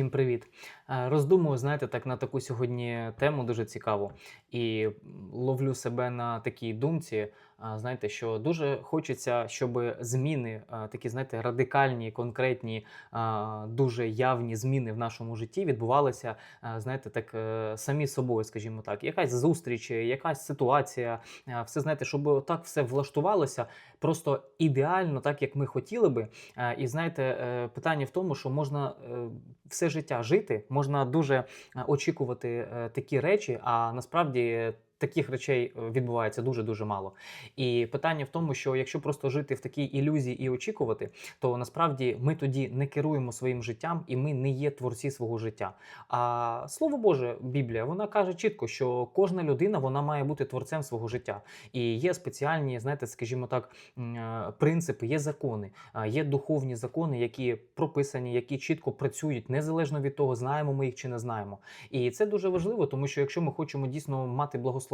Всім привіт! Е, Роздумую, знаєте, так на таку сьогодні тему дуже цікаву. І ловлю себе на такій думці. Знаєте, що дуже хочеться, щоб зміни, такі, знаєте, радикальні, конкретні, дуже явні зміни в нашому житті відбувалися, знаєте, так е, самі собою, скажімо так. Якась зустріч, якась ситуація, все знаєте, щоб так все влаштувалося просто ідеально, так як ми хотіли би. І знаєте, е, питання в тому, що можна е, все життя жити, можна дуже очікувати такі речі, а насправді. Таких речей е, відбувається дуже дуже мало. І питання в тому, що якщо просто жити в такій ілюзії і очікувати, то насправді ми тоді не керуємо своїм життям і ми не є творці свого життя. А слово Боже, Біблія, вона каже чітко, що кожна людина вона має бути творцем свого життя. І є спеціальні, знаєте, скажімо так, е, принципи, є закони, є духовні закони, які прописані, які чітко працюють незалежно від того, знаємо ми їх чи не знаємо. І це дуже важливо, тому що якщо ми хочемо дійсно мати благословення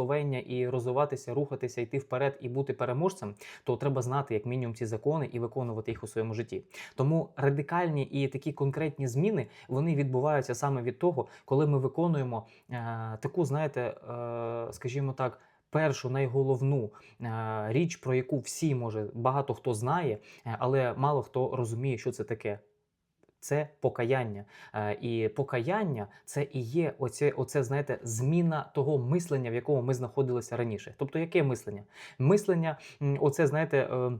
і розвиватися, рухатися, йти вперед і бути переможцем, то треба знати як мінімум ці закони і виконувати їх у своєму житті. Тому радикальні і такі конкретні зміни вони відбуваються саме від того, коли ми виконуємо е, таку, знаєте, е, скажімо так. Першу найголовну е, річ, про яку всі може багато хто знає, е, але мало хто розуміє, що це таке. Це покаяння. Е, І покаяння це і є оце, оце, знаєте, зміна того мислення, в якому ми знаходилися раніше. Тобто, яке мислення? Мислення, оце, знаєте. е,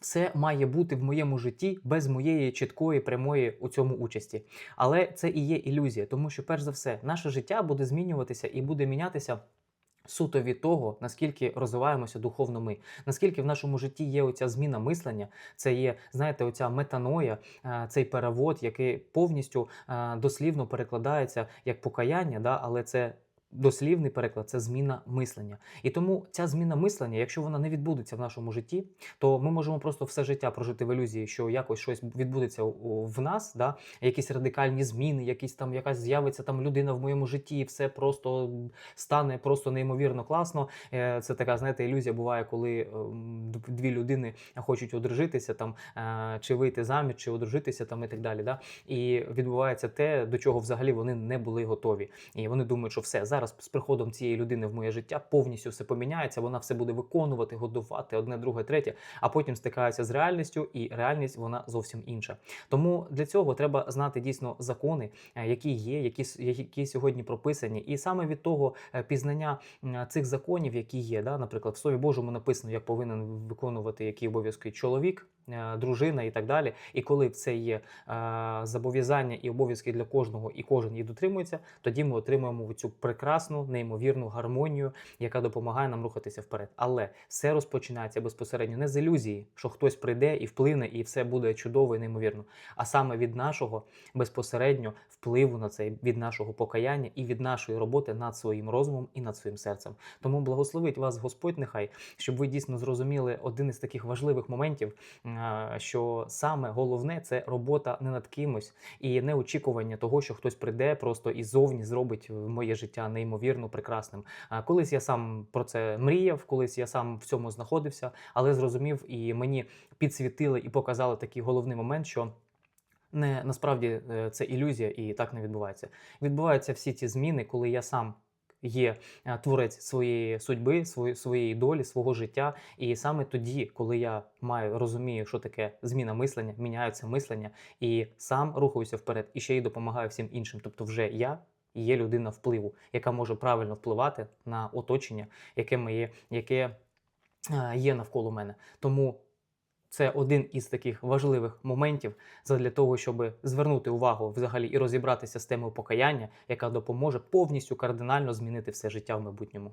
все має бути в моєму житті без моєї чіткої прямої у цьому участі. Але це і є ілюзія, тому що, перш за все, наше життя буде змінюватися і буде мінятися. Суто від того, наскільки розвиваємося духовно ми, наскільки в нашому житті є оця зміна мислення, це є, знаєте, оця метаноя, е, цей перевод, який повністю е, дослівно перекладається як покаяння, да, але це. Дослівний переклад це зміна мислення. І тому ця зміна мислення, якщо вона не відбудеться в нашому житті, то ми можемо просто все життя прожити в ілюзії, що якось щось відбудеться в нас, да? якісь радикальні зміни, якісь там якась з'явиться там людина в моєму житті, і все просто стане просто неймовірно класно. Е, Це така, знаєте, ілюзія буває, коли ем, дві людини хочуть одружитися там, е, чи вийти заміж, чи одружитися там і так далі. Да? І відбувається те, до чого взагалі вони не були готові. І вони думають, що все зараз з приходом цієї людини в моє життя повністю все поміняється. Вона все буде виконувати, годувати одне, друге, третє, а потім стикаються з реальністю, і реальність вона зовсім інша. Тому для цього треба знати дійсно закони, е, які є, які, які сьогодні прописані, і саме від того е, пізнання цих законів, які є, да, наприклад, в Слові Божому написано, як повинен виконувати які обов'язки чоловік, е, дружина і так далі. І коли це є е, зобов'язання і обов'язки для кожного, і кожен їх дотримується, тоді ми отримуємо цю прекрасну, неймовірну гармонію, яка допомагає нам рухатися вперед. Але все розпочинається безпосередньо не з ілюзії, що хтось прийде і вплине, і все буде чудово і неймовірно, а саме від нашого безпосередньо впливу на це, від нашого покаяння і від нашої роботи над своїм розумом і над своїм серцем. Тому благословить вас Господь, нехай, щоб ви дійсно зрозуміли один із таких важливих моментів, що саме головне це робота не над кимось і не очікування того, що хтось прийде просто і зовні зробить моє життя неймовірно прекрасним. Колись я сам про це мріяв, колись я сам в цьому знаходився, але зрозумів і мені підсвітили і показали такий головний момент, що. Не насправді е, це ілюзія, і так не відбувається. Відбуваються всі ці зміни, коли я сам є е, творець своєї судьби, своєї долі, свого життя. І саме тоді, коли я маю розумію, що таке зміна мислення, міняються мислення, і сам рухаюся вперед, і ще й допомагаю всім іншим. Тобто, вже я є людина впливу, яка може правильно впливати на оточення, яке моє, яке е, є навколо мене. Тому це один із таких важливих моментів для того, щоб звернути увагу взагалі і розібратися з темою покаяння, яка допоможе повністю кардинально змінити все життя в майбутньому.